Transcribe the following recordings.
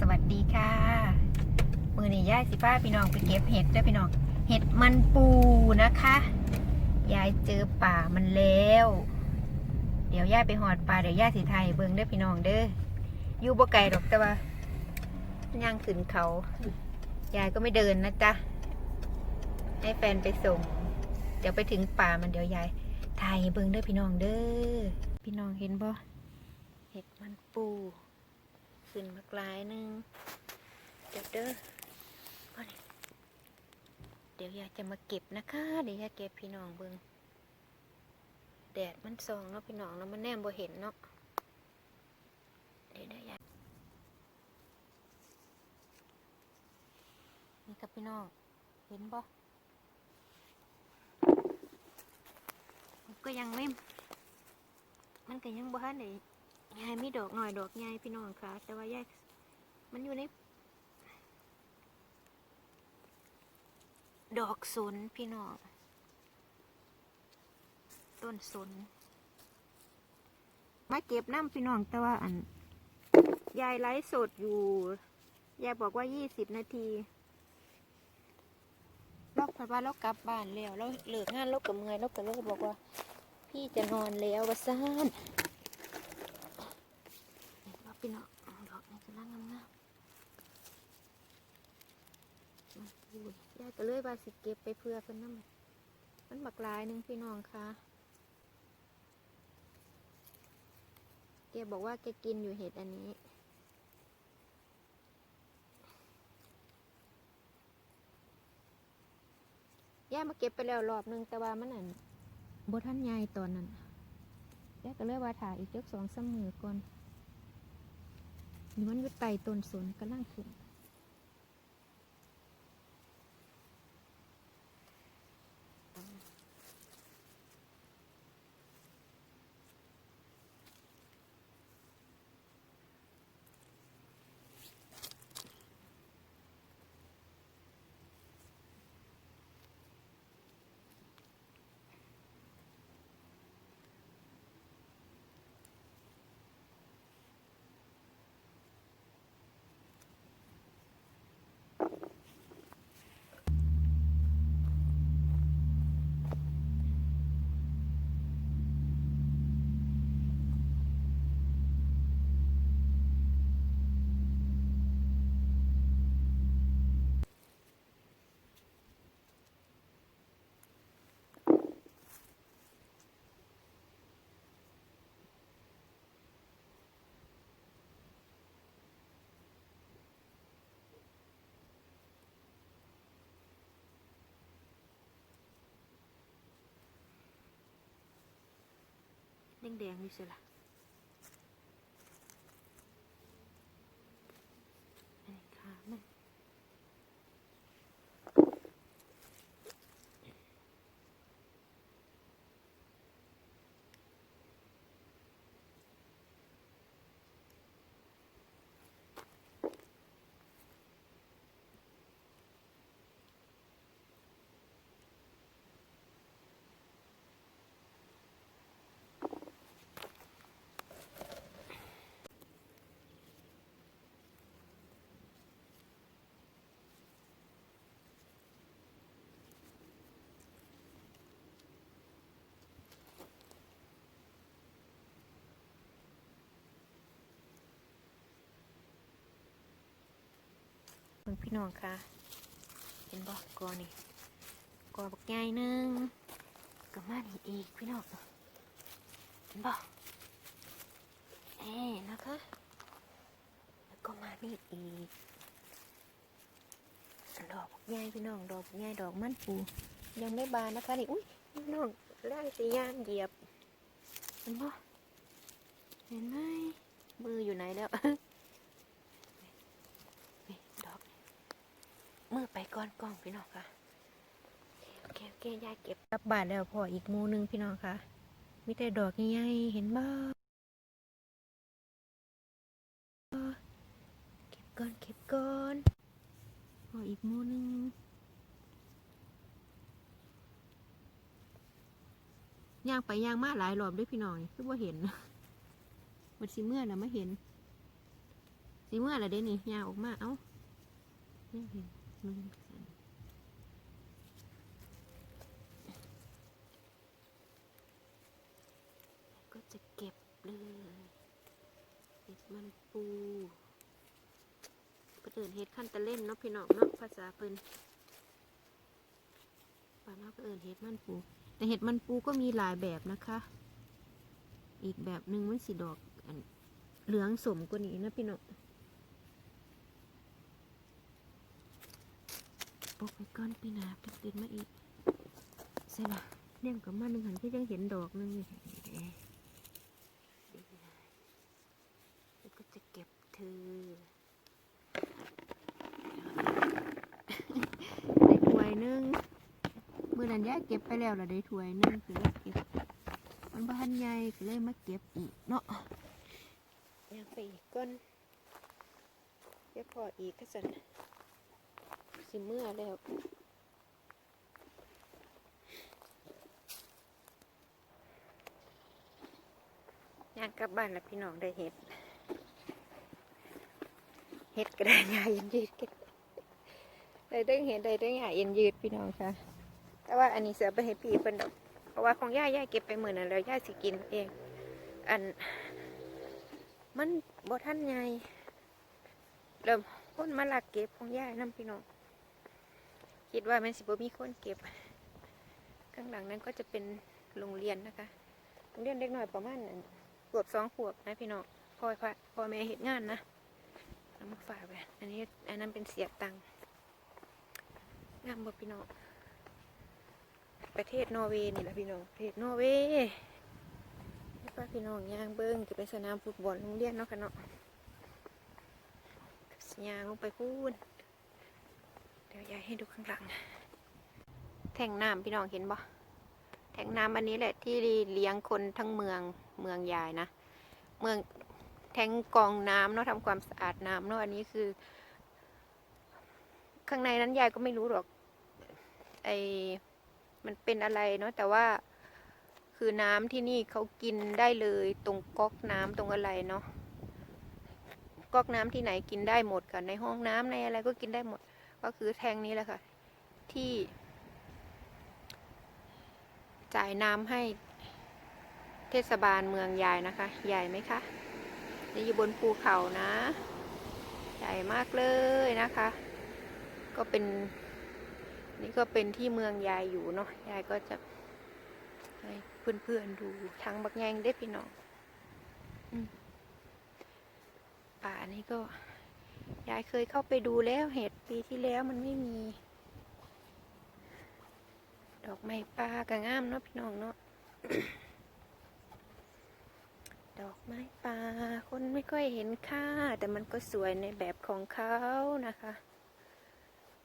สวัสดีค่ะ มือนี่ย่ายสิป้าพี่น้องไปเก็บเห็ดด้อพี่น้อง เห็ดมันปูนะคะ ยายเจอป่ามันแล้ว เดี๋ยวย่ายไปหอดป่าเดี๋ยวย่ายสิไทยเบิ่งเด้อพี่น้องเด้อ อยู่บ่ไกลดอกแต่ว่าย่างขึ้นเขา ยายก็ไม่เดินนะจ๊ะ ให้แฟนไปส่ง เดี๋ยวไปถึงป่ามันเดี๋ยวยายไทยเบิ่งเด้อพี่น้องเด้อ พี่น้องเห็นบ่ เห็ดมันปู ขึ้นมากลายหนึงเดี๋ยวเด้อมานี่เดี๋ยวยายจะมาเก็บนะคะ เดี๋ยวยายเก็บพี่น้องเบิงแดดมันส่องเนาะพี่น้องแล้วมันแนมบ่เห็นเนาะเดี๋ยวเดี๋ยวยายนี่กับพี่น้องเห็นบ่ก็ยังไม่มันก็ยังบ่ทันได้ ยายมีดอกหน่อยดอกใหญ่พี่น้องค่ะ แต่ว่ายายมันอยู่ใน ดอกสนพี่น้อง ต้นสนมาเก็บน้ำพี่น้องแต่ว่าอัน ยายไลฟ์สดอยู่ ยายบอกว่ายี่สิบนาทีลอกพัดว่าเรากลับบ้านแล้วเราเลิกงานเรากับเมื่อยเราก็เลยบอกว่า พี่จะนอนแล้ววะซ่าน พี่น้องดอกนี้กำลังงามๆมันพูดยายก็เลยว่าสิเก็บไปเพื่อเพิ่นน้ำมันบักลายหนึ่งพี่น้องค่ะแกบอกว่าแกกินอยู่เห็ดอันนี้ย่ามาเก็บไปแล้วรอบหนึงแต่ว่ามันอันบท่านใหญ่ตอนนั้นย่าก็เลยว่าถ่ายอีกจักสองสามมือก่อน นี่มันอยู่ใต้ต้นสนกำลังขึ้น แดงๆอยู่สิล่ะอันนี้ขามัน คุณพี่น้องคะเห็นบอกกอนี่กอบักใหญ่หนึงก็มานี่อีกพี่น้องเห็นบอกเอ๊นะคะ แล้วก็มานี่อีกดอกบักใหญ่พี่น้องดอกบักใหญ่ดอกมันปูยังไม่บานนะคะนี่อุ้ยพี่น้องไล่สีย่างเหยียบเห็นบ่เห็นไหมมืออยู่ไหนแล้ว นี่ดอกนี่ มือไปก้อนกล้องพี่น้องค่ะโอเคโอเคยายเก็บกลับบาทแล้วพออีกมูนึงพี่น้องค่ะมีแต่ดอกใหญ่เห็นบ่เก็บก่อนเก็บก่อนพออีกมูนึงย่างไปย่างมาหลายรอบด้วยพี่น้องนี่คือว่าเห็นมันสิเมื่อนะไม่เห็นสีเมื่อไรเด้นี่ยางออกมาเอ้านี่เห็น ก็จะเก็บเลยเห็ดมันปูเพื่อนเห็ดขั้นตะเล่นเนาะพี่น้องเนาะภาษาเพิ่นป่านเนาะเพื่นเอนเห็ดมันปู แต่เห็ดมันปูก็มีหลายแบบนะคะ อีกแบบหนึ่งมันสีดอกอันเหลืองสมกว่านี้นะพี่น้อง ปกไปก้อนปีหนาเป็นตื่นมาอีกใช่ปะเนี่ยกับมาหนึ่งหันที่ยังเห็นดอกหนึงนี่แล้วก็จะเก็บเธอได้ถ้วยหนึงมือนั้นยายเก็บไปแล้วล่ะได้ถ้วยหนึงคือว่าเก็บมันบ้านใหญ่ก็เลยมาเก็บอีกเนาะอยากไปอีกก้นเก็บพออีกก็สัน สิเมื่อแล้วอยากกลับบ้านแล้วพี่น้องได้เห็ด เห็ดก็ได้หญ้าเย็นยืดกันได้ได้เห็ดได้ได้หญ้าเย็นยืดพี่น้องค่ะ แต่ว่าอันนี้เสือไปให้พี่เพิ่นดอก เพราะว่าของย่าย่าเก็บไปหมื่นนั้นแล้วย่าสิกินเอง อัน มันบ่ท่านไงเริ่มคนมาลักเก็บของย่าน้ำพี่น้อง คิดว่ามันสิบ่มีคนเก็บ ข้างหลังนั้นก็จะเป็นโรงเรียนนะคะ โรงเรียนเด็กน้อยประมาณขวบสองขวบนะพี่น้องพ่อพ่อพ่อแม่เห็นงานนะเอามาฝากไปอันนี้อันนั้นเป็นเสียบตังค์งามบ่พี่น้องประเทศนอร์เวย์นี่แหละพี่น้องประเทศนอร์เวย์นี่ป้าพี่น้องย่างเบิ้งจะเป็นสนามฟุตบอลโรงเรียนเนาะค่ะเนาะยางลงไปพูน ดี๋ยวยายให้ดูข้างหลัง แทงน้ำพี่น้องเห็นบ่แทงน้ำอันนี้แหละที่เลี้ยงคนทั้งเมืองเมืองยายนะ เมืองแทงกองน้ำเนาะทำความสะอาดน้ำเนาะอันนี้คือ ข้างในนั้นยายก็ไม่รู้หรอกไอมันเป็นอะไรเนาะแต่ว่าคือน้ำที่นี่เขากินได้เลยตรงก๊อกน้ำตรงอะไรเนาะก๊อกน้ำที่ไหนกินได้หมดกันในห้องน้ำในอะไรก็กินได้หมด ก็คือแทงนี้แหละค่ะ ที่ จ่ายน้ำให้เทศบาลเมืองใหญ่นะคะ ใหญ่ไหมคะนี่อยู่บนภูเขานะ ใหญ่มากเลยนะคะ ก็เป็น นี่ก็เป็นที่เมืองยายอยู่เนาะ ยายก็จะให้เพื่อนๆดูทางบักแยงได้พี่น้องอป่านี้ก็ ยายเคยเข้าไปดูแล้วเห็ดปีที่แล้วมันไม่มี ดอกไม้ป่ากระง่ามเนาะพี่น้องเนาะดอกไม้ป่าคนไม่ค่อยเห็นค่า แต่มันก็สวยในแบบของเขานะคะ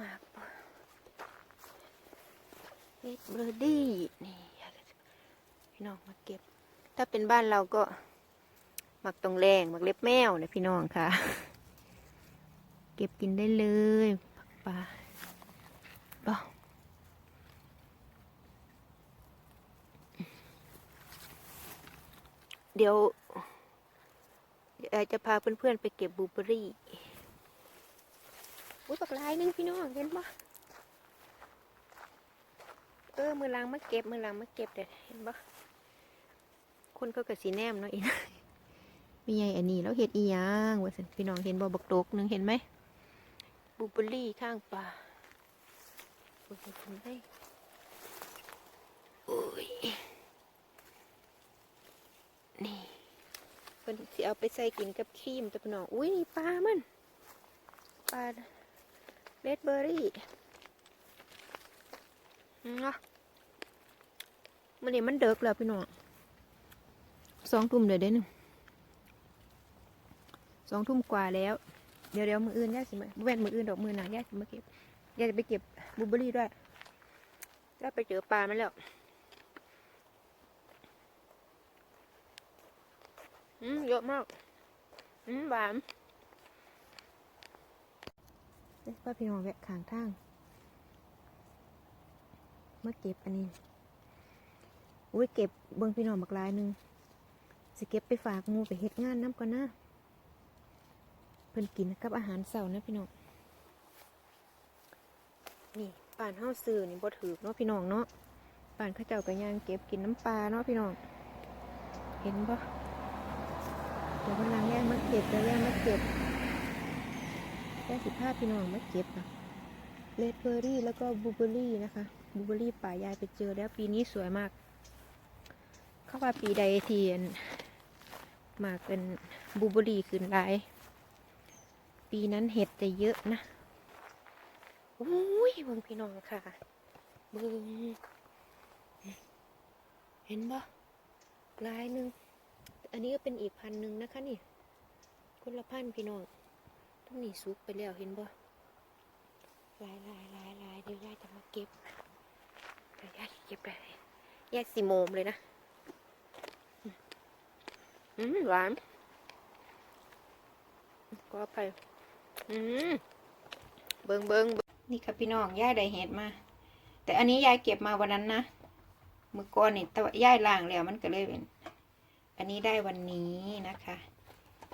มากเฮ็ดเบอร์ดี้นี่พี่น้องมาเก็บ ถ้าเป็นบ้านเราก็หมักตรงแรงหมักเล็บแมวนะพี่น้องค่ะ เก็บกินได้เลยปลาบอเดี๋ยวเดี๋ยวจะพาเพื่อนๆไปเก็บบูเบอรี่อุ้ยปักลายหนึงพี่น้องเห็นปะเออ มือล้างมาเก็บ มือล้างมาเก็บเด็ดเห็นปะคนเขากับสีแนมเนาะอีกมีไงอันนี้แล้วเห็ดอียางว่าสันพี่น้องเห็นบ่บักโตกหนึงเห็นไหม บูเบอรี่ข้างป่าโอ้ยเห็นไหมโอ้ยนี่เพิ่นสิเอาไปใส่กินกับครีมแต่พี่น้องอุ้ยนี่ปลามันปลาเรดเบอร์รี่เนาะมันนี่มันเดิกแล้วพี่น้องสองทุ่มเดี๋ยวเด้หนึ่งสองทุ่มกว่าแล้ว เดี๋ยวเดี๋ยวมืออื่นย่าสิมาแว่นมืออื่นดอกมือหนาย่าสิมาเก็บย่าจะไปเก็บบลูเบอร์รี่ด้วยย่าไปเจอปลามันแล้วอืมเยอะมากอืมหวานเอ้ยป้าพี่น้องแวะข้างทางมาเก็บอันนี้อุ้ยเก็บเบิ้งพี่น้องบักลายหนึ่งสิเก็บไปฝากหมูไปเฮ็ดงานน้ำก่อนนะ เพิ่นกินกับอาหารเสาร์นะพี่น้อง นี่ป่านเฮาซื้อนี่บ่ถือเนาะพี่น้องเนาะป่านเขาเจ้าก็ย่างเก็บกินน้ำปลาเนาะพี่น้อง เห็นปะเดี๋ยวกำลังย่างมาเก็บแล้วย่างมาเก็บแค่สิบห้าพี่น้องมาเก็บอะเลดเบอร์รี่แล้วก็บลูเบอร์รี่นะคะบลูเบอร์รี่ป่ายายไปเจอแล้วปีนี้สวยมาก เขาว่าปีใดเทียนมากเป็นบลูเบอร์รี่ขึ้นหลาย ปีนั้นเห็ดจะเยอะนะอุ้ยเบิ่งพี่น้องค่ะ เบิ่งเห็นปะลายหนึ่ง อันนี้ก็เป็นอีกพันหนึ่งนะคะนี่ คนละพันพี่น้องต้องนี่ซุกไปแล้วเห็นปะลายลายลายลายเดี๋ยวยายจะมาเก็บเดี๋ยวยายเก็บไปยายสีโมมเลยนะ อืมหวานก็ไป อืมเบิงเบิงนี่ค่ะพี่น้องย่ายได้เห็ดมา แต่อันนี้ยายเก็บมาวันนั้นนะมือก่อนนี่แต่ว่าย่ายล้างแล้วมันก็เลยเป็น อันนี้ได้วันนี้นะคะ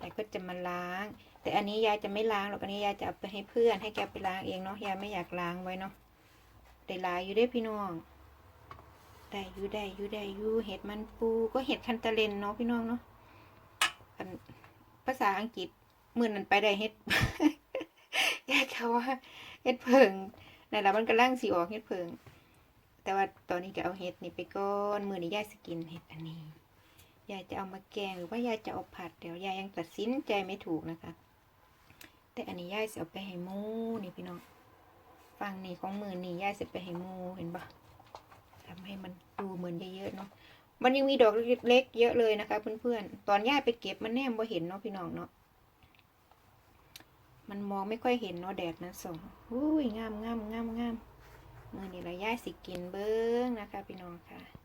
ยายก็จะมาล้าง แต่อันนี้ยายจะไม่ล้างหรอกอันนี้ยายจะเอาไปให้เพื่อนให้แกไปล้างเองเนาะยายไม่อยากล้างไว้เนาะได้หลายอยู่ได้พี่น้องได้อยู่ได้อยู่ได้อยู่เห็ดมันปูก็เห็ดคันตะเลนเนาะพี่น้องเนาะภาษาอังกฤษ มื่อนั้นไปได้เฮ็ดยายเขาว่าเฮ็ดเพิงนั่นแหละมันกำลังสีออกเฮ็ดเพิง แต่ว่าตอนนี้ก็เอาเฮ็ดนี่ไปก่อนมือนี้ยายสกินเฮ็ดอันนี้ยายจะเอามาแกงหรือว่ายายจะเอาผัดเดี๋ยวยายยังตัดสินใจไม่ถูกนะคะ แต่อันนี้ยายจะเอาไปให้หมูนี่พี่น้องฟังนี่ของมือนี่ยายจะไปให้หมูเห็นปะทำให้มันดูเหมือนเยอะๆเนาะมันยังมีดอกเล็กๆเยอะเลยนะคะเพื่อนๆตอนยายไปเก็บมันแนมบ่เห็นเนาะพี่น้องเนาะ มันมองไม่ค่อยเห็นเนาะแดดมันส่องอุ้ยงามงามงามงามมือนี่ละย่ายสิกินเบิ้งนะคะ พี่น้องค่ะ